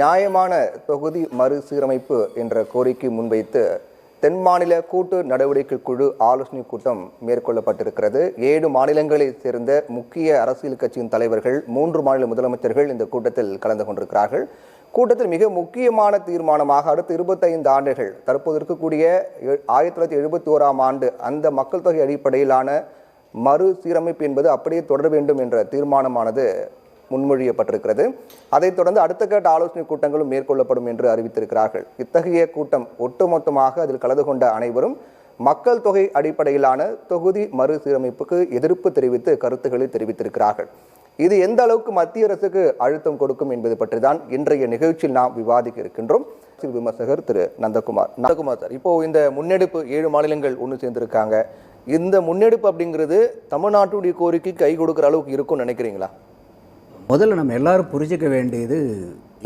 நியாயமான தொகுதி மறுசீரமைப்பு என்ற கோரிக்கை முன்வைத்து தென் மாநில கூட்டு நடவடிக்கை குழு ஆலோசனை கூட்டம் மேற்கொள்ளப்பட்டிருக்கிறது. ஏழு மாநிலங்களைச் சேர்ந்த முக்கிய அரசியல் கட்சியின் தலைவர்கள் மூன்று மாநில முதலமைச்சர்கள் இந்த கூட்டத்தில் கலந்து கொண்டிருக்கிறார்கள். கூட்டத்தில் மிக முக்கியமான தீர்மானமாக அடுத்த இருபத்தைந்து ஆண்டுகள் தற்போது இருக்கக்கூடிய ஆயிரத்தி தொள்ளாயிரத்தி எழுபத்தி ஓராம் ஆண்டு அந்த மக்கள் தொகை அடிப்படையிலான மறுசீரமைப்பு என்பது அப்படியே தொடர வேண்டும் என்ற தீர்மானமானது முன்மொழியப்பட்டிருக்கிறது. அதைத் தொடர்ந்து அடுத்த கட்ட ஆலோசனை கூட்டங்களும் மேற்கொள்ளப்படும் என்று அறிவித்திருக்கிறார்கள். இத்தகைய கூட்டம் ஒட்டுமொத்தமாக அதில் கலந்து கொண்ட அனைவரும் மக்கள் தொகை அடிப்படையிலான தொகுதி மறுசீரமைப்புக்கு எதிர்ப்பு தெரிவித்து கருத்துக்களை தெரிவித்திருக்கிறார்கள். இது எந்த அளவுக்கு மத்திய அரசுக்கு அழுத்தம் கொடுக்கும் என்பது பற்றி தான் இன்றைய நிகழ்ச்சியில் நாம் விவாதிக்க இருக்கின்றோம். அரசியல் விமர்சகர் திரு. நந்தகுமார். நந்தகுமார் சார் இப்போ இந்த முன்னெடுப்பு ஏழு மாநிலங்கள் ஒன்று சேர்ந்திருக்காங்க. இந்த முன்னெடுப்பு அப்படிங்கிறது தமிழ்நாட்டுடைய கோரிக்கை கை கொடுக்குற அளவுக்கு இருக்கும்னு நினைக்கிறீங்களா? முதல்ல நம்ம எல்லாரும் புரிஞ்சுக்க வேண்டியது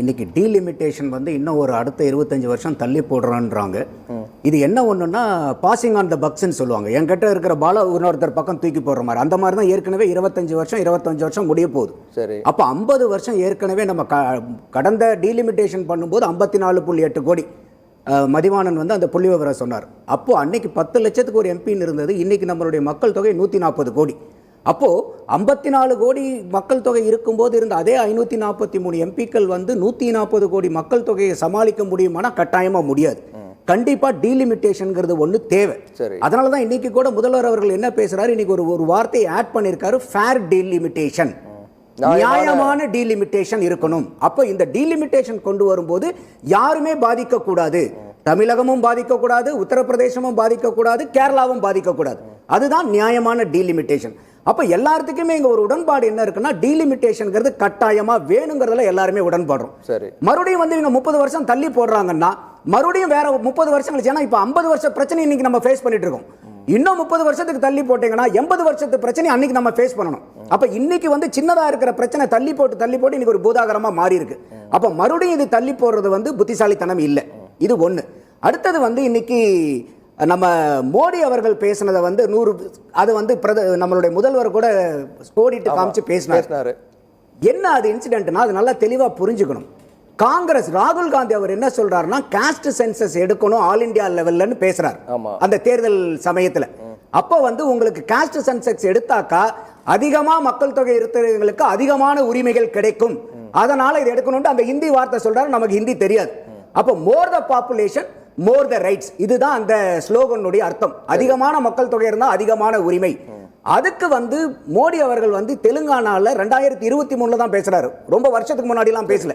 இன்னைக்கு டீலிமிட்டேஷன் வந்து இன்னும் ஒரு அடுத்த இருபத்தஞ்சு வருஷம் தள்ளி போடுறோன்றாங்க. இது என்ன ஒன்றுன்னா பாசிங் ஆன் த பக்ஸ்ன்னு சொல்லுவாங்க. என்கிட்ட இருக்கிற பால இன்னொருத்தர் பக்கம் தூக்கி போடுற மாதிரி. அந்த மாதிரி தான் ஏற்கனவே இருபத்தஞ்சு வருஷம் இருபத்தஞ்சு வருஷம் முடிய போகுது. சரி. அப்போ ஐம்பது வருஷம் ஏற்கனவே நம்ம க கடந்த டீலிமிட்டேஷன் பண்ணும்போது ஐம்பத்தி நாலு புள்ளி எட்டு கோடி மதிவாணன் வந்து அந்த புள்ளி விவரம் சொன்னார். அப்போ அன்னைக்கு பத்து லட்சத்துக்கு ஒரு எம்பின்னு இருந்தது. இன்னைக்கு நம்மளுடைய மக்கள் தொகை நூற்றி நாற்பது கோடி. அப்போ ஐம்பத்தி நாலு கோடி மக்கள் தொகை இருக்கும்போது இருந்த அதே ஐநூற்றி நாற்பத்தி மூணு எம்பிக்கள் வந்து நூற்றி நாற்பது கோடி மக்கள் தொகையை சமாளிக்க முடியுமானா கட்டாயமாக முடியாது. கண்டிப்பா டீலிமிட்டேஷன்ங்கிறது ஒன்று தேவை. சரி. அதனால தான் இன்னைக்கு கூட முதல்வர் அவர்கள் என்ன பேசுறாரு? இன்னைக்கு ஒரு ஒரு வார்த்தையை ஆட் பண்ணியிருக்காரு. ஃபேர் டீலிமிட்டேஷன் நியாயமான டீலிமிட்டேஷன் இருக்கணும். அப்போ இந்த டீலிமிட்டேஷன் கொண்டு வரும்போது யாருமே பாதிக்கக்கூடாது. தமிழகமும் பாதிக்கக்கூடாது உத்தரப்பிரதேசமும் பாதிக்கக்கூடாது கேரளாவும் பாதிக்கக்கூடாது. அதுதான் நியாயமான டீலிமிட்டேஷன் அப்போ எல்லாத்துக்குமே இங்க ஒரு உடன்பாடு என்ன இருக்குன்னா டீலிமிட்டேஷன்ங்கிறது கட்டாயமா வேணுங்கிறதுல எல்லாருமே உடன்பாடுறோம். சரி. மறுபடியும் வந்து இவங்க முப்பது வருஷம் தள்ளி போடுறாங்கன்னா மறுபடியும் வேற முப்பது வருஷம் கழிச்சு ஏன்னா இப்போ ஐம்பது வருஷ பிரச்சனை இன்னைக்கு நம்ம ஃபேஸ் பண்ணிட்டு இருக்கோம். இன்னும் முப்பது வருஷத்துக்கு தள்ளி போட்டீங்கன்னா எண்பது வருஷத்து பிரச்சனை அன்னைக்கு நம்ம ஃபேஸ் பண்ணணும். அப்ப இன்னைக்கு வந்து சின்னதா இருக்கிற பிரச்சனை தள்ளி போட்டு தள்ளி போட்டு இன்னைக்கு ஒரு பூதாகரமா மாறி இருக்கு அப்ப மறுபடியும் இது தள்ளி போடுறது வந்து புத்திசாலித்தனம் இல்லை. இது ஒண்ணு. அடுத்தது வந்து இன்னைக்கு நம்ம மோடி அவர்கள் பேசினதை வந்து நூறு அது வந்து பிரத நம்மளுடைய முதல்வர் கூட கோடிட்டு காமிச்சு பேசினார். என்ன அது இன்சிடென்ட்னா அது நல்லா தெளிவா புரிஞ்சுக்கணும். காங்கிரஸ் ராகுல் காந்தி அவர் என்ன சொல்றாருன்னா காஸ்ட் சென்சஸ் எடுக்கணும் ஆல் இந்தியா லெவல்லன்னு பேசுறாரு. அந்த தேர்தல் சமயத்துல. அப்போ வந்து உங்களுக்கு காஸ்ட் சென்சஸ் எடுத்தாக்கா அதிகமா மக்கள் தொகை இருக்கிறவங்களுக்கு அதிகமான உரிமைகள் கிடைக்கும். அதனால இது எடுக்கணும்னு அந்த ஹிந்தி வார்த்தை சொல்றாரு நமக்கு ஹிந்தி தெரியாது. அப்போ மோர் the population more the rights இதுதான் அந்த ஸ்லோகனுடைய அர்த்தம். அதிகமான மக்கள் தொகை இருந்தா அதிகமான உரிமை. அதுக்கு வந்து மோடி அவர்கள் வந்து தெலுங்கானால ரெண்டாயிரத்தி இருபத்தி மூணுல தான் பேசுறாரு. ரொம்ப வருஷத்துக்கு முன்னாடிலாம் பேசல.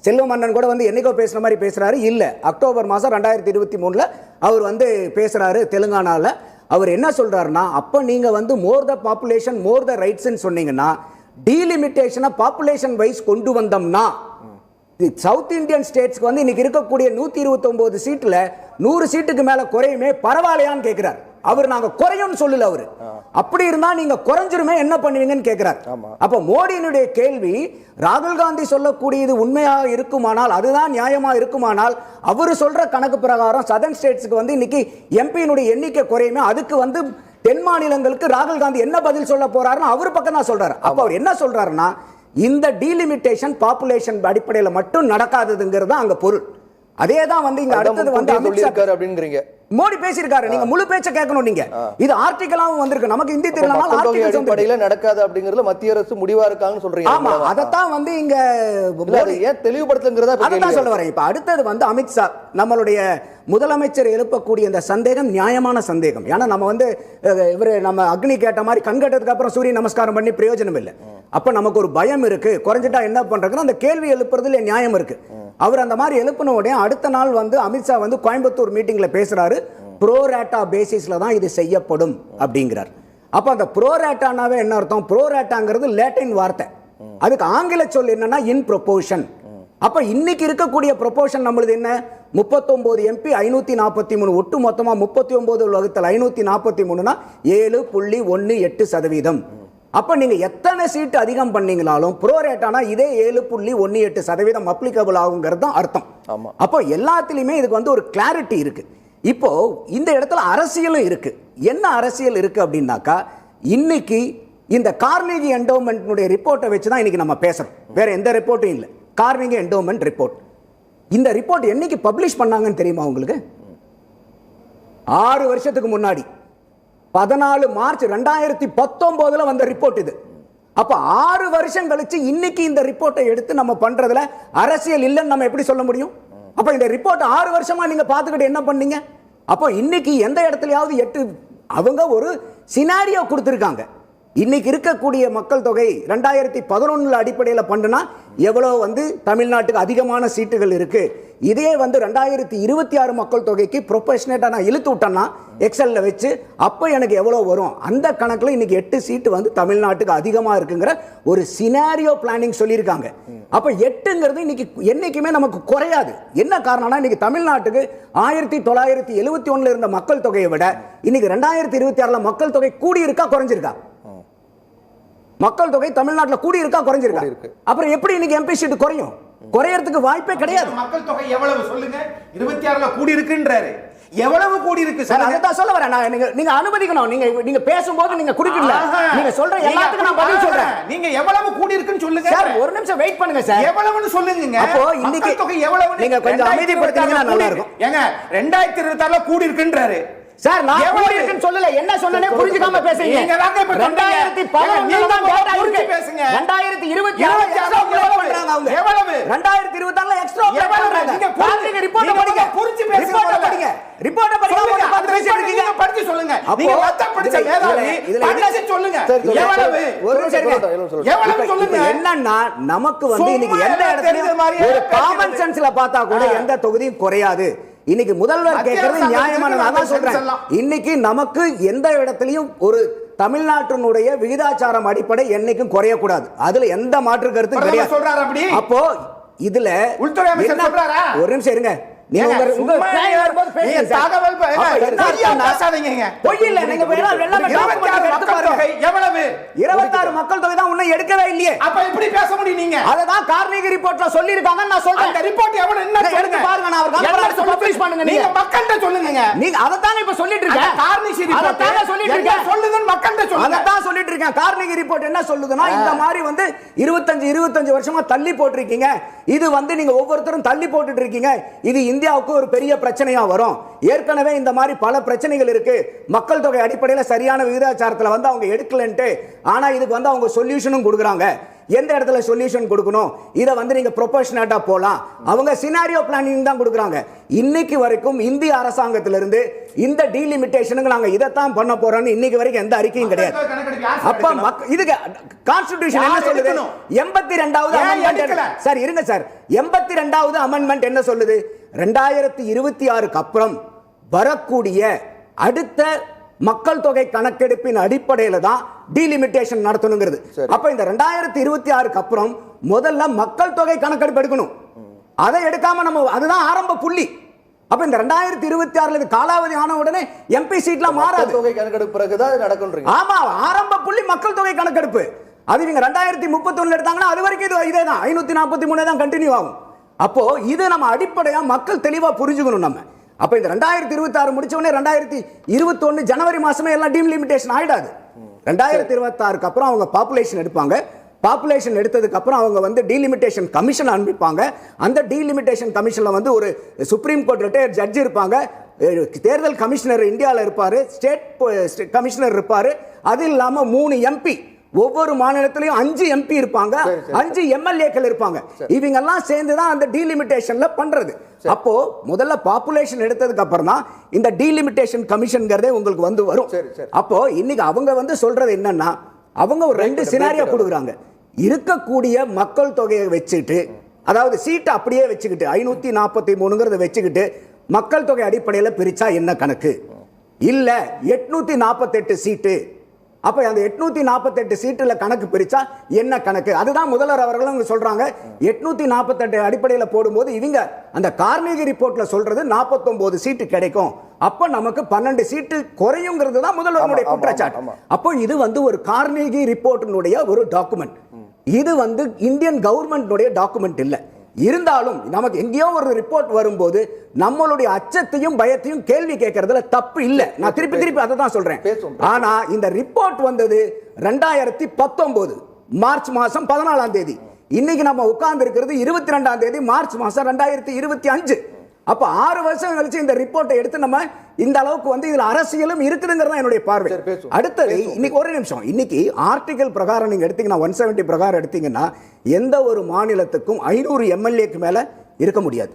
செல்வ மன்னன் கூட வந்து என்னைக்கோ பேசுன மாதிரி பேசுறாரு. இல்ல. அக்டோபர் மாசம் ரெண்டாயிரத்தி இருபத்தி மூணுல அவர் வந்து பேசுறாரு தெலுங்கானால. அவர் என்ன சொல்றாருன்னா அப்ப நீங்க வந்து மோர் த பாப்புலேஷன் மோர் த ரைட்ஸ்ன்னு சொன்னீங்கன்னா டீலிமிட்டேஷனை பாப்புலேஷன் வைஸ் கொண்டு வந்தோம்னா சவுத் இந்தியன் ஸ்டேட்ஸ்க்கு வந்து இன்னைக்கு இருக்கக்கூடிய நூத்தி இருபத்தொன்பது சீட்ல நூறு சீட்டுக்கு மேல குறையுமே பரவாயில்லையான்னு கேட்கிறார் அவர் நாங்க குறையும்னு சொல்லல அவரு. அப்படி இருந்தா நீங்க குறைஞ்சிருமே என்ன பண்ணுவீங்கன்னு கேட்கிறார். அப்ப மோடியினுடைய கேள்வி ராகுல் காந்தி சொல்லக்கூடியது உண்மையாக இருக்குமானால் அதுதான் நியாயமா இருக்குமானால் அவர் சொல்ற கணக்கு பிரகாரம் சதர்ன் ஸ்டேட்ஸ்க்கு வந்து இன்னைக்கு எம்பியினுடைய எண்ணிக்கை குறையுமே அதுக்கு வந்து தென் மாநிலங்களுக்கு ராகுல் காந்தி என்ன பதில் சொல்ல போறாருன்னு அவர் பக்கம் தான் சொல்றாரு. அப்ப அவர் என்ன சொல்றாருன்னா இந்த டீலிமிட்டேஷன் பாப்புலேஷன் அடிப்படையில் மட்டும் நடக்காததுங்கிறது தான் அங்க பொருள். அதே தான் வந்து இங்க அடுத்தது வந்து அமித்ஷா அப்படிங்கிறீங்க. மோடி பேசியிருக்காரு. நீங்க முழு பேச்ச கேட்கணும் நீங்க. இது ஆர்டிகலாவும் வந்திருக்கு. நமக்கு மக்கள் தொகை ஆர்டிகல்ஸ் அடிப்படையில நடக்காது அப்படிங்கறதுல மத்திய அரசு முடிவா இருக்காங்கன்னு சொல்றீங்க. ஆமா அதைத்தான் வந்து இங்க ஏன் தெளிவுபடுத்துங்கிறதா அதான் சொல்ல வரேன். இப்ப அடுத்தது வந்து அமித்ஷா நம்மளுடைய முதலமைச்சர் எழுப்பக்கூடிய இந்த சந்தேகம் நியாயமான சந்தேகம். ஏன்னா நம்ம வந்து இவரு நம்ம அக்னி கேட்ட மாதிரி கண் கட்டதுக்கு அப்புறம் சூரிய நமஸ்காரம் பண்ணி பிரயோஜனம் இல்லை. அப்ப நமக்கு ஒரு பயம் இருக்கு. குறைஞ்சிட்டா என்ன பண்றதுன்னு அந்த கேள்வி எழுப்புறதுல நியாயம் இருக்கு. அவர் அந்த மாதிரி எழுப்பின உடனே அடுத்த நாள் வந்து அமித்ஷா வந்து கோயம்புத்தூர் மீட்டிங்ல பேசுறாரு. ப்ரோரேட்டா பேசிஸ்ல தான் இது செய்யப்படும் அப்படிங்கிறார். அப்ப அந்த ப்ரோரேட்டானாவே என்ன அர்த்தம்? ப்ரோரேட்டாங்கிறது லேட்டின் வார்த்தை. அதுக்கு ஆங்கில சொல் என்னன்னா இன் ப்ரொபோஷன் அப்ப இன்னைக்கு இருக்கக்கூடிய ப்ரொபோஷன் நம்மளுது என்ன? முப்பத்தொன்பது எம்பி ஐநூத்தி நாற்பத்தி மூணு. ஒட்டு மொத்தமா முப்பத்தி ஒம்பது வகுத்தல் ஐநூத்தி நாற்பத்தி மூணுனா ஏழு புள்ளி ஒன்னு எட்டு சதவீதம். அப்ப நீங்க எத்தனை சீட்டு அதிகம் பண்ணீங்களாலும் ப்ரோ ரேட்டானா இதே ஏழு புள்ளி ஒன்னு எட்டு சதவீதம் அப்ளிகபிள் ஆகுங்கிறது தான் அர்த்தம். ஆமா. அப்போ எல்லாத்துலயுமே இதுக்கு வந்து ஒரு கிளாரிட்டி இருக்கு. இப்போ இந்த இடத்துல அரசியலும் இருக்கு. என்ன அரசியல் இருக்கு அப்படின்னாக்கா இன்னைக்கு இந்த கார்னேஜி என்டோமெண்ட்னுடைய ரிப்போர்ட்டை வச்சு தான் இன்னைக்கு நம்ம பேசுறோம். வேற எந்த ரிப்போர்ட்டும் இல்லை. கார்னேஜி என்டோமெண்ட் ரிப்போர்ட் இந்த ரிப்போர்ட் என்னைக்கு பப்ளிஷ் பண்ணாங்கன்னு தெரியுமா உங்களுக்கு? ஆறு வருஷத்துக்கு முன்னாடி. பதினாலு மார்ச் ரெண்டாயிரத்தி பத்தொன்பதுல வந்த ரிப்போர்ட் இது. அப்ப ஆறு வருஷம் கழிச்சு இன்னைக்கு இந்த ரிப்போர்ட்டை எடுத்து நம்ம பண்றதுல அரசியல் இல்லைன்னு நம்ம எப்படி சொல்ல முடியும்? அப்ப இந்த ரிப்போர்ட் ஆறு வருஷமா நீங்க பார்த்துக்கிட்டு என்ன பண்ணீங்க? அப்போ இன்னைக்கு எந்த இடத்துலயாவது எட்டு அவங்க ஒரு சினாரியோ கொடுத்துருக்காங்க. இன்னைக்கு இருக்கக்கூடிய மக்கள் தொகை ரெண்டாயிரத்தி பதினொன்றில் அடிப்படையில் பண்ணுனா எவ்வளோ வந்து தமிழ்நாட்டுக்கு அதிகமான சீட்டுகள் இருக்கு. இதே வந்து ரெண்டாயிரத்தி இருபத்தி ஆறு மக்கள் தொகைக்கு ப்ரொபஷனேட்டா நான் இழுத்து விட்டேன்னா எக்ஸலில் வச்சு அப்போ எனக்கு எவ்வளோ வரும்? அந்த கணக்கில் இன்னைக்கு எட்டு சீட்டு வந்து தமிழ்நாட்டுக்கு அதிகமாக இருக்குங்கிற ஒரு சினாரியோ பிளானிங் சொல்லியிருக்காங்க. அப்போ எட்டுங்கிறது இன்னைக்கு என்றைக்குமே நமக்கு குறையாது. என்ன காரணம்னா இன்னைக்கு தமிழ்நாட்டுக்கு ஆயிரத்தி தொள்ளாயிரத்தி எழுபத்தி ஒன்றில் இருந்த மக்கள் தொகையை விட இன்னைக்கு ரெண்டாயிரத்தி இருபத்தி ஆறில் மக்கள் தொகை கூடி இருக்கா குறைஞ்சிருக்கா? மக்கள் தொகை தமிழ்நாட்டில் கூடி இருக்கா குறைஞ்சிருக்கா? இருக்கு. அப்புறம் எப்படி இன்னைக்கு எம்பி சீட்டு குறையும்? குறையறதுக்கு வாய்ப்பே கிடையாது. மக்கள் தொகை எவ்வளவு சொல்லுங்க? இருபத்தி ஆறுல கூடி இருக்குன்றாரு எவ்வளவு கூடி இருக்கு சார் அதான் சொல்ல வரேன். நான் நீங்க நீங்க அனுமதிக்கணும். நீங்க நீங்க பேசும்போது நீங்க குடிக்கல. நீங்க சொல்ற எல்லாத்துக்கும் நான் பதில் சொல்றேன். நீங்க எவ்வளவு கூடி இருக்குன்னு சொல்லுங்க. சார் ஒரு நிமிஷம் வெயிட் பண்ணுங்க சார். எவ்வளவுன்னு சொல்லுங்க அப்போ இன்னைக்கு மக்கள் தொகை எவ்வளவு நீங்க கொஞ்சம் அமைதிப்படுத்தினீங்கன்னா நல்லா இருக்கும். ஏங்க ரெண்டாயிரத்தி இருபத்தி ஆறுல கூடி இருக்குன்றாரு சார் நான்? கூடி இருக்குன்னு சொல்லல என்ன சொன்னனே புரிஞ்சுக்காம பேசுறீங்க நீங்க தாங்க இப்ப சொன்னீங்க. ரெண்டாயிரத்தி ஏங்க, பதினொன்னுல நீங்க தான் டேட்டா இருக்கு பேசுங்க. ரெண்டாயிரத்தி இருபத்தி எவ்வளவு? பண்றாங்க அவங்க எவ்வளவு? ரெண்டாயிரத்தி இருபத்தி ஆறுல எக்ஸ்ட்ரா எவ்வளவு? நீங்க பாருங்க ரிப்போர்ட் படிங்க புரிஞ்சு பேசுங்க ரிப்போர்ட். படிங்க ரிப்போர்ட் படிங்க பார்த்து பேசிட்டு report இருக்கீங்க படிச்சு சொல்லுங்க நீங்க மத்த படிச்ச மேதாவி படிச்சு சொல்லுங்க எவ்வளவு ஒரு நிமிஷம். எவ்வளவு சொல்லுங்க என்னன்னா நமக்கு வந்து இன்னைக்கு எந்த மாதிரியே ஒரு. காமன் சென்ஸ்ல பார்த்தா கூட. எந்த தொகுதியும் குறையாது இன்னைக்கு முதல்வர் கேட்கறது அரசாங்கம் நியாயமான நான் தான் இருக்கிற சொல்றேன். இன்னைக்கு நமக்கு எந்த இடத்துலயும் ஒரு தமிழ்நாட்டினுடைய விகிதாச்சாரம் அடிப்படை என்னைக்கும் குறையக்கூடாது அதுல எந்த மாற்று கருத்தும் கிடையாது சொல்றாரு அப்படி? அப்போ இதுல உள்துறை? ஒரு நிமிஷம் இருங்க இருபத்தாறு மக்கள் தொகை தான் இன்னும் எடுக்கவே இல்லையே. அப்ப எப்படி பேச முடியும் நீங்க? அததான் கார்னிகி ரிப்போர்ட்ல சொல்லிருக்காங்க நான் அந்த சொல்றேன் ரிப்போர்ட் எவ்வளவு என்ன எடுத்து பாருங்க, நான். சொல்லுங்க? publish பண்ணுங்க நீங்க. மக்கள்கிட்ட சொல்லுங்க நீங்க அதத்தானே இப்ப சொல்லிட்டு இருக்கேன் அந்த கார்னிஷி report அதத்தானே சொல்லிட்டு என்ன இருக்கேன் சொல்லுதுன்னு மக்கள்கிட்ட சொல்லுங்க இருக்கேன் கார்னிகி ரிப்போர்ட் என்ன சொல்லுதுன்னா இந்த மாதிரி வந்து இருபத்தஞ்சு இருபத்தஞ்சு வருஷமா தள்ளி போட்டிருக்கீங்க. இது வந்து நீங்க ஒவ்வொருத்தரும் தள்ளி போட்டுட்டு இருக்கீங்க. இது இந்தியாவுக்கு ஒரு பெரிய பிரச்சனையா வரும். ஏற்கனவே இந்த மாதிரி பல பிரச்சனைகள் இருக்கு. மக்கள் தொகை அடிப்படையில் சரியான விகிதாச்சாரத்தில் வந்து அவங்க எடுக்கலன்ட்டு ஆனா இதுக்கு வந்து அவங்க சொல்யூஷனும் கொடுக்குறாங்க. எந்த இடத்துல சொல்யூஷன் கொடுக்கணும்? இதை வந்து நீங்க ப்ரொபோஷனேட்டா போலாம். அவங்க சினாரியோ பிளானிங் தான் கொடுக்குறாங்க. இன்னைக்கு வரைக்கும் இந்திய அரசாங்கத்திலிருந்து இந்த டீலிமிட்டேஷனுக்கு நாங்க இதைத்தான் பண்ண போறோம்னு இன்னைக்கு வரைக்கும் எந்த அறிக்கையும் கிடையாது. அப்ப இதுக்கு கான்ஸ்டிடியூஷன் என்ன சொல்லுது? எண்பத்தி ரெண்டாவது அமெண்ட்மெண்ட்? சார் இருங்க சார். எண்பத்தி ரெண்டாவது அமெண்ட்மெண்ட் என்ன சொல்லுது? ரெண்டாயிரத்தி இருபத்தி ஆறுக்கு அப்புறம் வரக்கூடிய அடுத்த மக்கள் தொகை கணக்கெடுப்பின் அடிப்படையில தான் டீலிமிட்டேஷன் நடத்தணுங்கிறது. அப்ப இந்த ரெண்டாயிரத்தி இருபத்தி ஆறுக்கு அப்புறம் முதல்ல மக்கள் தொகை கணக்கெடுப்பு எடுக்கணும். அதை எடுக்காம நம்ம அதுதான் ஆரம்ப புள்ளி. அப்ப இந்த ரெண்டாயிரத்தி இருபத்தி ஆறுல இது காலாவதி ஆன உடனே எம்பி சீட்லாம் மாறாது. தொகை கணக்கெடுப்பு பிறகுதான் நடக்கும்ன்றீங்க. ஆமா ஆரம்ப புள்ளி மக்கள் தொகை கணக்கெடுப்பு. அது நீங்க ரெண்டாயிரத்தி முப்பத்தி எடுத்தாங்கன்னா அது வரைக்கும் இது இதே தான் ஐநூத்தி நாற்பத்தி மூணு தான் கண்டினியூ ஆகும். அப்போ இது நம்ம அடிப்படையா மக்கள் தெளிவா புரிஞ்சுக்கணும் நம்ம. அப்ப இந்த ரெண்டாயிரத்தி இருபத்தி ஆறு முடிச்ச உடனே ரெண்டாயிரத்தி இருபத்தி ஒன்னு ஜனவரி மாசமே எல்லாம் டீம் லிமிடேஷன் ஆயிடாது. ரெண்டாயிரத்தி இருபத்தாறுக்கு அப்புறம் அவங்க பாப்புலேஷன் எடுப்பாங்க. பாப்புலேஷன் எடுத்ததுக்கு அப்புறம் அவங்க வந்து டீலிமிட்டேஷன் கமிஷன் அனுப்பிப்பாங்க. அந்த டீலிமிட்டேஷன் கமிஷனில் வந்து ஒரு சுப்ரீம் கோர்ட் ரிட்டையர் ஜட்ஜ் இருப்பாங்க. தேர்தல் கமிஷனர் இந்தியாவில் இருப்பார். ஸ்டேட் கமிஷனர் இருப்பார். அது இல்லாமல் மூணு எம்பி ஒவ்வொரு மாநிலத்திலையும் அஞ்சு எம்பி இருப்பாங்க. அஞ்சு எம்எல்ஏக்கள் இருப்பாங்க. இவங்க எல்லாம் சேர்ந்து தான் அந்த டீலிமிட்டேஷன்ல பண்றது. அப்போ முதல்ல பாப்புலேஷன் எடுத்ததுக்கு அப்புறம் தான் இந்த டீலிமிட்டேஷன் கமிஷன்ங்கிறதே உங்களுக்கு வந்து வரும். அப்போ இன்னைக்கு அவங்க வந்து சொல்றது என்னன்னா அவங்க ஒரு ரெண்டு சினாரியோ. கொடுக்குறாங்க. இருக்கக்கூடிய மக்கள் தொகையை வச்சுட்டு அதாவது சீட்டை அப்படியே வச்சுக்கிட்டு ஐநூத்தி நாற்பத்தி மூணுங்கிறத வச்சுக்கிட்டு மக்கள் தொகை அடிப்படையில் பிரிச்சா என்ன கணக்கு? இல்ல எட்நூத்தி நாற்பத்தெட்டு சீட்டு அப்ப அந்த எட்நூத்தி நாற்பத்தெட்டு சீட்டுல கணக்கு பிரிச்சா என்ன கணக்கு? அதுதான் முதல்வர் அவர்களும் இங்க சொல்றாங்க. எட்நூத்தி நாற்பத்தெட்டு அடிப்படையில போடும்போது இவங்க அந்த கார்னேகி ரிப்போர்ட்ல சொல்றது 49 சீட்டு கிடைக்கும். அப்ப நமக்கு பன்னெண்டு சீட்டு குறையுங்கிறது தான் முதல்வருடைய குற்றச்சாட்டு. அப்போ இது வந்து ஒரு கார்னேகி ரிப்போர்ட்டினுடைய ஒரு டாக்குமெண்ட். இது வந்து இந்தியன் கவர்மெண்ட்னுடைய டாக்குமெண்ட் இல்ல. இருந்தாலும் நமக்கு எங்கேயோ ஒரு ரிப்போர்ட் வரும்போது நம்மளுடைய அச்சத்தையும் பயத்தையும் கேள்வி கேட்கறதுல தப்பு இல்ல. நான் திருப்பி திருப்பி அதை தான் சொல்றேன். ஆனா இந்த ரிப்போர்ட் வந்தது ரெண்டாயிரத்தி பத்தொன்பது மார்ச் மாசம் பதினாலாம் தேதி. இன்னைக்கு நம்ம உட்கார்ந்து இருக்கிறது இருபத்தி ரெண்டாம் தேதி மார்ச் மாசம் ரெண்டாயிரத்தி இருபத்தி அஞ்சு. அப்ப ஆறு வருஷம் கழிச்சு இந்த ரிப்போர்ட்டை எடுத்து நம்ம இந்த அளவுக்கு வந்து இதுல அரசியலும் இருக்குதுங்கிறது தான் என்னுடைய பார்வை. அடுத்தது இன்னைக்கு ஒரு நிமிஷம். இன்னைக்கு ஆர்டிகல் பிரகாரம் நீங்க எடுத்தீங்கன்னா ஒன் செவன்டி பிரகாரம் எடுத்தீங்கன்னா எந்த ஒரு மாநிலத்துக்கும் ஐநூறு எம்எல்ஏக்கு மேல இருக்க முடியாது.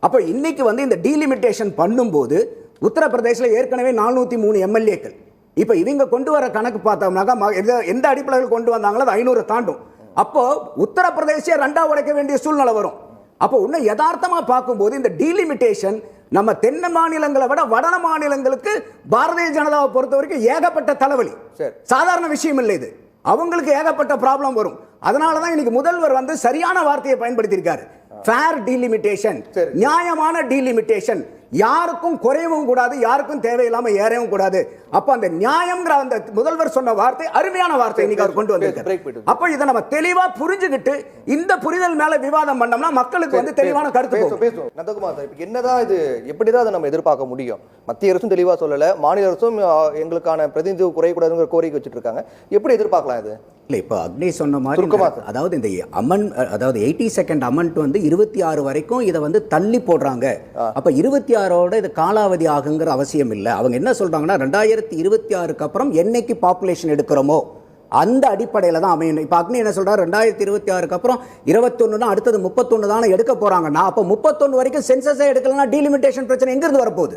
அப்ப இன்னைக்கு வந்து இந்த டீலிமிட்டேஷன் பண்ணும்போது உத்தரப்பிரதேசில் ஏற்கனவே நானூத்தி மூணு எம்எல்ஏக்கள் இப்ப இவங்க கொண்டு வர கணக்கு பார்த்தோம்னாக்கா எந்த- அடிப்படையில் கொண்டு வந்தாங்களோ அது ஐநூறு தாண்டும். அப்போ உத்தரப்பிரதேசிய ரெண்டா உடைக்க வேண்டிய சூழ்நிலை வரும். அப்போ இன்னும் யதார்த்தமா பார்க்கும்போது இந்த டீலிமிட்டேஷன் நம்ம தென்ன மாநிலங்களை விட வட மாநிலங்களுக்கு பாரதிய ஜனதாவை பொறுத்த வரைக்கும் ஏகப்பட்ட தலைவலி. சரி. சாதாரண விஷயம் இல்லை இது. அவங்களுக்கு ஏகப்பட்ட ப்ராப்ளம் வரும். அதனால தான் இன்னைக்கு முதல்வர் வந்து சரியான வார்த்தையை பயன்படுத்தியிருக்காரு. Fair delimitation. நியாயமான டீலிமிட்டேஷன் யாருக்கும் குறையவும் கூடாது யாருக்கும் தேவையில்லாம ஏறவும் கூடாது. அப்ப அந்த நியாயம்ங்கிற அந்த முதல்வர் சொன்ன வார்த்தை அருமையான வார்த்தை இன்னைக்கு அவர் கொண்டு வந்திருக்காரு. அப்ப இதை நம்ம தெளிவா புரிஞ்சுக்கிட்டு இந்த புரிதல் மேல விவாதம் பண்ணோம்னா மக்களுக்கு வந்து தெளிவான கருத்து பேசுவோம் நந்தகுமார் சார் இப்போ என்னதான் இது எப்படிதான் அதை நம்ம எதிர்பார்க்க முடியும்? மத்திய அரசும் தெளிவா சொல்லல மாநில அரசும் எங்களுக்கான பிரதிநிதி குறையக்கூடாதுங்கிற கோரிக்கை வச்சுட்டு இருக்காங்க எப்படி எதிர்பார்க்கலாம் இது? இல்ல இப்போ அக்னி சொன்ன மாதிரி அதாவது இந்த அமன் அதாவது எயிட்டி செகண்ட் அமெண்ட் வந்து இருபத்தி ஆறு வரைக்கும் இதை வந்து தள்ளி போடுறாங்க. அப்ப இருபத்தி ஆறோட இது காலாவதி ஆகுங்கிற அவசியம் இல்லை. அவங்க என்ன சொல்றாங்கன்னா ரெண்டாயிரத்தி இருபத்தி ஆறுக்கு அப்புறம் என்னைக்கு பாப்புலேஷன் எடுக்கிறோமோ அந்த அடிப்படையில் தான் அமையணும். இப்போ அக்னி என்ன சொல்றாரு? ரெண்டாயிரத்தி இருபத்தி ஆறுக்கு அப்புறம் இருபத்தொன்னுனா அடுத்தது முப்பத்தொன்று தானே எடுக்க போறாங்கன்னா அப்போ முப்பத்தொன்று வரைக்கும் சென்சஸே எடுக்கலன்னா டீலிமிட்டேஷன் பிரச்சனை எங்கிருந்து வரப்போகுது?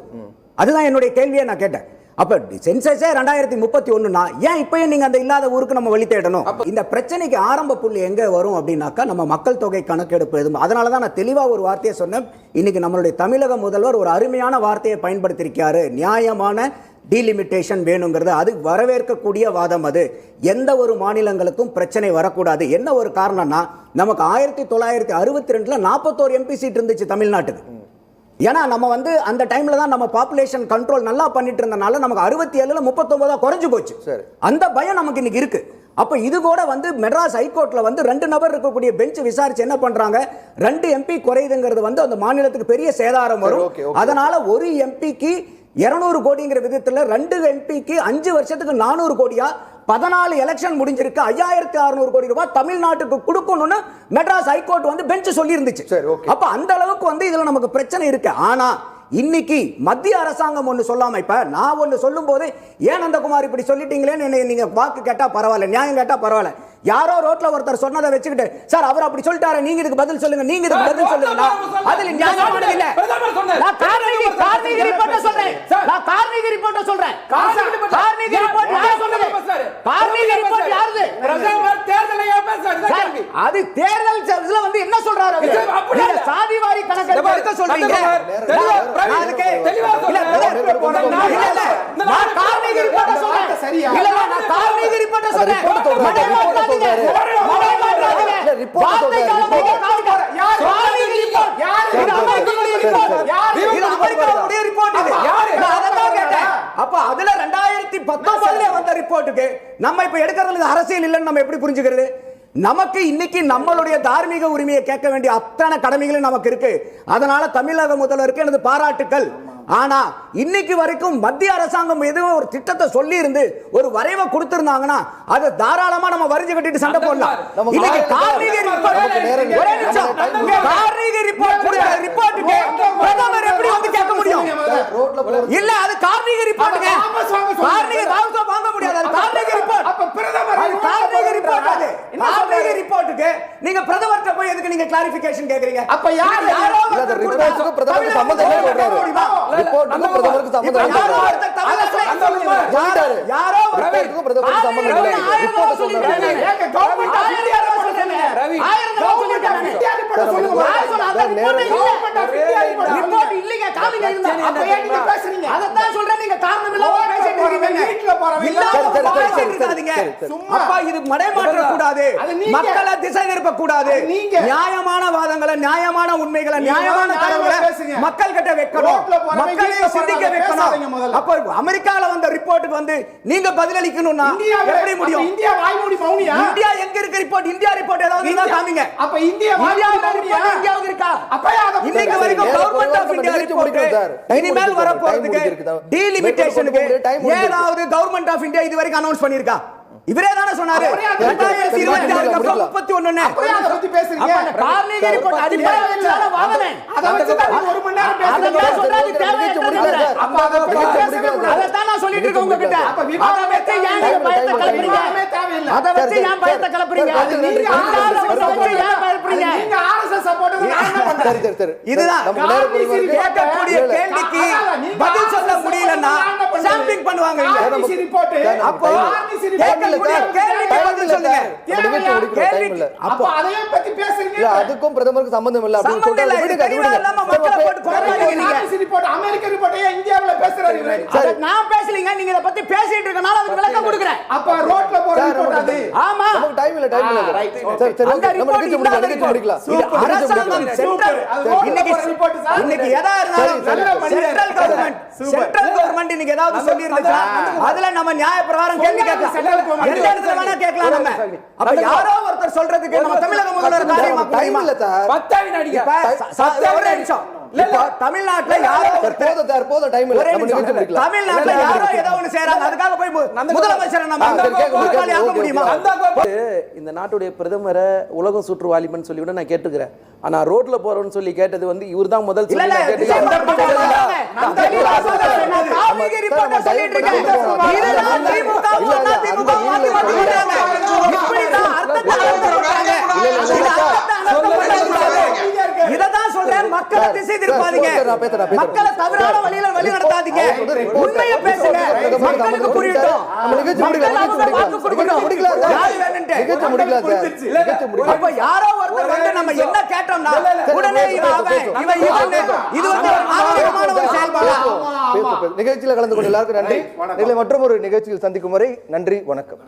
அதுதான் என்னுடைய கேள்வியை நான் கேட்டேன். அப்ப சென்சஸே ரெண்டாயிரத்தி முப்பத்தி ஒண்ணுனா ஏன் இப்பயே நீங்க அந்த இல்லாத ஊருக்கு நம்ம வழி தேடணும்? இந்த பிரச்சனைக்கு ஆரம்ப புள்ளி எங்க வரும் அப்படின்னாக்கா நம்ம மக்கள் தொகை கணக்கெடுப்பு எதுவும். அதனால தான் நான் தெளிவா ஒரு வார்த்தையை சொன்னேன். இன்னைக்கு நம்மளுடைய தமிழக முதல்வர் ஒரு அருமையான வார்த்தையை பயன்படுத்தியிருக்காரு. நியாயமான டீலிமிட்டேஷன் வேணுங்கிறது அது வரவேற்கக்கூடிய வாதம் அது. எந்த ஒரு மாநிலங்களுக்கும் பிரச்சனை வரக்கூடாது. என்ன ஒரு காரணம்னா நமக்கு ஆயிரத்தி தொள்ளாயிரத்தி அறுபத்தி ரெண்டுல நாற்பத்தோரு எம்பி சீட் இருந்துச்சு தமிழ்நாட்டுக்கு. ஏன்னா நம்ம வந்து அந்த டைம்ல தான் நம்ம பாப்புலேஷன் கண்ட்ரோல் நல்லா பண்ணிட்டு இருந்தனால நமக்கு அறுபத்தி ஏழுல முப்பத்தொன்பதா குறைஞ்சு போச்சு. சரி. அந்த பயம் நமக்கு இன்னைக்கு இருக்கு. அப்ப இது கூட வந்து மெட்ராஸ் ஹைகோர்ட்ல வந்து ரெண்டு நபர் இருக்கக்கூடிய பெஞ்ச் விசாரிச்சு என்ன பண்றாங்க? ரெண்டு எம்பி குறையுதுங்கிறது வந்து அந்த மாநிலத்துக்கு பெரிய சேதாரம் வரும். அதனால ஒரு எம்பிக்கு 200 கோடிங்கிற விதத்துல ரெண்டு எம்பிக்கு அஞ்சு வருஷத்துக்கு நானூறு கோடியா? பதினாலு எலெக்ஷன் முடிஞ்சிருக்கு. ஐயாயிரத்தி அறுநூறு கோடி ரூபாய் தமிழ்நாட்டுக்கு கொடுக்கணும்னு மெட்ராஸ் ஹைகோர்ட் வந்து பெஞ்ச் சொல்லி இருந்துச்சு. அப்ப அந்த அளவுக்கு வந்து இதுல நமக்கு பிரச்சனை இருக்கு. ஆனா இன்னைக்கு மத்திய அரசாங்கம் ஒண்ணு சொல்லாம இப்ப நான் ஒண்ணு சொல்லும் போது ஏன் நந்தகுமார் இப்படி சொல்லிட்டீங்களேன்னு என்னை நீங்க வாக்கு கேட்டா பரவாயில்ல நியாயம் கேட்டா பரவாயில்ல. யாரோ ரோட்ல ஒருத்தர் சொன்னதை வச்சுக்கிட்டு சார் அவர் அப்படி சொல்லிட்டாரு நீங்க இதுக்கு பதில் சொல்லுங்க நீங்க இதுக்கு பதில் சொல்லுங்க அதுல நியாயமானது இல்ல. நான் கார்னிகி கார்னிகி ரிப்போர்ட்ட சொல்றேன். நான் கார்னிகி ரிப்போர்ட்ட சொல்றேன் கார்னிகி ரிப்போர்ட் யார் சொன்னது கார்னிகி ரிப்போர்ட் யாருது பிரதமர் தேர்தலை ஏன் பேசுறாரு? அது தேர்தல் இதுல வந்து என்ன சொல்றாரு அவரு? நீங்க. சாதிவாரி கணக்கெடுப்பு எடுக்க சொல்றீங்க அதுக்கு- தெளிவா இந்த நான் கார்னிகி ரிப்போர்ட்ட சொல்றேன். இல்ல, நான் கார்னிகி ரிப்போர்ட்ட சொல்றேன். சொல்றாரு, ரிப்போர்ட். அப்ப அதுல ரெண்டாயிரத்தி பத்தொன்பதுல வந்த ரிப்போர்ட்டுக்கு நம்ம இப்ப எடுக்கிறதுல இது அரசியல் இல்லைன்னு நம்ம எப்படி புரிஞ்சுக்கிறது? நமக்கு இன்னைக்கு நம்மளுடைய தார்மீக உரிமையை கேட்க வேண்டிய அத்தனை கடமைகளும் நமக்கு இருக்கு. அதனால தமிழக முதல்வருக்கு எனது பாராட்டுக்கள். ஆனா இன்னைக்கு வரைக்கும் மத்திய அரசாங்கம் ஏதோ ஒரு திட்டத்தை சொல்லி இருந்து ஒரு வரைவை கொடுத்திருந்தாங்கன்னா அதை தாராளமா நம்ம வரிஞ்சு கட்டிட்டு சண்டை போடலாம். நமக்கு இன்னைக்கு கார்னிகி ரிப்போர்ட் ஒரே இல்லை. நிமிஷம். கார்னிகி ரிப்போர்ட் கொடுத்த ரிப்போர்ட்டுக்கு பிரதமர் எப்படி வந்து கேட்க முடியும்? இல்ல அது கார்னிகி ரிப்போர்ட்டுங்க. கார்னிகி வாங்க முடியாது. அது கார்னிகி ரிப்போர்ட் அப்ப பிரதமர் அது கார்னிகி ரிப்போர்ட் அது. கார்னிகி? ரிப்போர்ட்டுக்கு நீங்க பிரதமர்கிட்ட போய் எதுக்கு நீங்க கிளாரிஃபிகேஷன் கேக்குறீங்க அப்ப யார் யாரோ இல்ல, ரிப்போர்ட்டுக்கு பிரதமருக்கு சம்மந்தம் இல்லை சொல்றாரு. ரிப்போர்ட்டுக்கு பிரதமருக்கு சம்மந்தம் இப்ப இல்லை யாரோ சொல்றாரு. யாரோ ரிப்போர்ட்டுக்கும் பிரதமருக்கு சம்மந்தம் இல்லை. ரிப்போர்ட்டை சொல்றாரு. ஏங்க, of India report சொல்லுங்க. ரவி, ஆயிரம் சொல்லுங்க. சொன்னா? அந்த இல்ல. Government of India report report இல்லைங்க காமிங்க அப்ப ஏன் நீங்க என்ன பேசுறீங்க அதைத்தான் சொல்றேன் நீங்க காரணம் இல்லாம ரோட்ல பேசிட்டு போறவங்க, இருக்கீங்க வீட்டுல போறவங்க, இல்லாத சரி, சரி, பேசிட்டு சரி, சரி, இருக்காதீங்க சரி, சரி. சும்மா. அப்பா இது மடைமாற்ற கூடாது அது நீங்க. மக்களை திசை திருப்ப கூடாது அது நீங்க. நியாயமான வாதங்களை நியாயமான உண்மைகளை நியாயமான நியாயமா தரவுகளை. மக்கள் கிட்ட வைக்கணும் ரோட்ல போறவங்க, மக்களை வீட்டுல சிந்திக்க போறவங்க வைக்கணும். அப்ப அமெரிக்கால வந்த ரிப்போர்ட்டுக்கு வந்து நீங்க பதிலளிக்கணும்னா எப்படி முடியும் இந்தியா வாய்மூடி மௌனியா? இந்தியா எங்க இருக்கு ரிப்போர்ட் இந்தியா ரிப்போர்ட் ஏதாவது இருந்தா காமிங்க அப்ப இந்தியா மௌனியா? இந்தியாவுக்கு இருக்கா அப்ப இன்னைக்கு. வரைக்கும் கவர்மெண்ட் ஆஃப் இந்தியா ரிப்போர்ட் இனிமேல் முடிஞ்சிருக்கு. வர Time போறதுக்கு முடிஞ்சிருக்கு. டீலிமிட்டேஷனுக்கு. ஏதாவது கவர்மெண்ட் ஆஃப் இந்தியா இது வரைக்கும் அனௌன்ஸ் பண்ணிருக்கா இவரே தானே சொன்னாரு. முப்பத்தி சரி இதுதான். கேட்கக்கூடிய. கேள்விக்கு பதில் சொல்ல முடியலன்னா பண்ணுவாங்க. அப்போ அதுக்கும் பிரதமருக்கு சம்பந்தம் இல்ல. அப்படின்னு சொல்லிட்டு அமெரிக்க இந்தியாவுல பேசுறாரு நான் பேசலீங்க நீங்க இதை பத்தி பேசிட்டு இருக்கனால அதுக்கு விளக்கம் கொடுக்குறேன். அப்ப ரோட்ல போற அது. ஆமா. நமக்கு டைம் இல்ல டைம் இல்ல. சரி சரி. நம்ம நிகழ்ச்சி முடிக்கலாம் நிகழ்ச்சி முடிக்கலாம். இது நிகழ்ச்சி அரசாங்கம் முடிக்கலாம். சென்ட்ரல் அது ரோட்ல இன்னைக்கு சார். எதா இருந்தாலும். சென்ட்ரல் கவர்மெண்ட் சென்ட்ரல் கவர்மெண்ட் இன்னைக்கு ஏதாவது சொல்லி இருந்துச்சா அதுல நம்ம நியாய பிரகாரம் கேள்வி கேட்கலாம் வேணா கேட்கலாம் நம்ம. அப்ப யாரோ ஒருத்தர் சொல்றதுக்கு நம்ம தமிழக முதல்வர் காரியமா டைம் இல்ல சார். ச- ஒரே நிமிஷம். தமிழ்நாட்டுல யாரோ போதும் சார் போதும். டைம் இல்ல. தமிழ்நாட்டுல யாரோ ஏதோ ஒண்ணு அதுக்காக போய் முதலமைச்சரை நம்ம முடியும், இந்த நாட்டுடைய பிரதமரை உலகம் சுற்று வாலிபன் சொல்லி கூட நான் கேட்டுக்கிறேன். ஆனா ரோட்ல போறோம்னு சொல்லி கேட்டது வந்து இவர்தான் முதல் இல்ல சொல்லி இல்ல நான் கேட்டுக்கிறேன். டிசம்பர் பன்னெண்டு இல்ல, நான் தெளிவா சொல்றேன். நான் கார்மிக ரிப்போர்ட்டை சொல்லிட்டு இருக்கேன். இதுதான் திமுக வும் அண்ணா திமுக வும் மாத்தி மாத்தி சொல்றாங்க. இப்படிதான் அர்த்தத்தை அலங்கப்படுத்துறாங்க. இது அர்த்தத்தை அலங்கப்படுத்தக்கூடாது. இததான் சொல்றேன் மக்களை திசை திருப்பாதீங்க சார், நான் பேசுறேன், நான் பேசுறேன். மக்களை தவறான வழியில வழி நடத்தாதீங்க. உண்மையை பேசுங்க. மக்களுக்கு புரியட்டும். அப்ப யாரோ ஒருத்தர் வந்து நம்ம என்ன கேட்டோம்னா உடனே இவன் அவன் இவன் இவன் இது வந்து ஒரு நாகரிகமான ஒரு செயல்பாடா? பேசு, பேசு. நிகழ்ச்சியில் கலந்து கொண்ட எல்லாருக்கும் நன்றி. ஒரு நிகழ்ச்சியில் சந்திக்கும் வரை நன்றி வணக்கம்.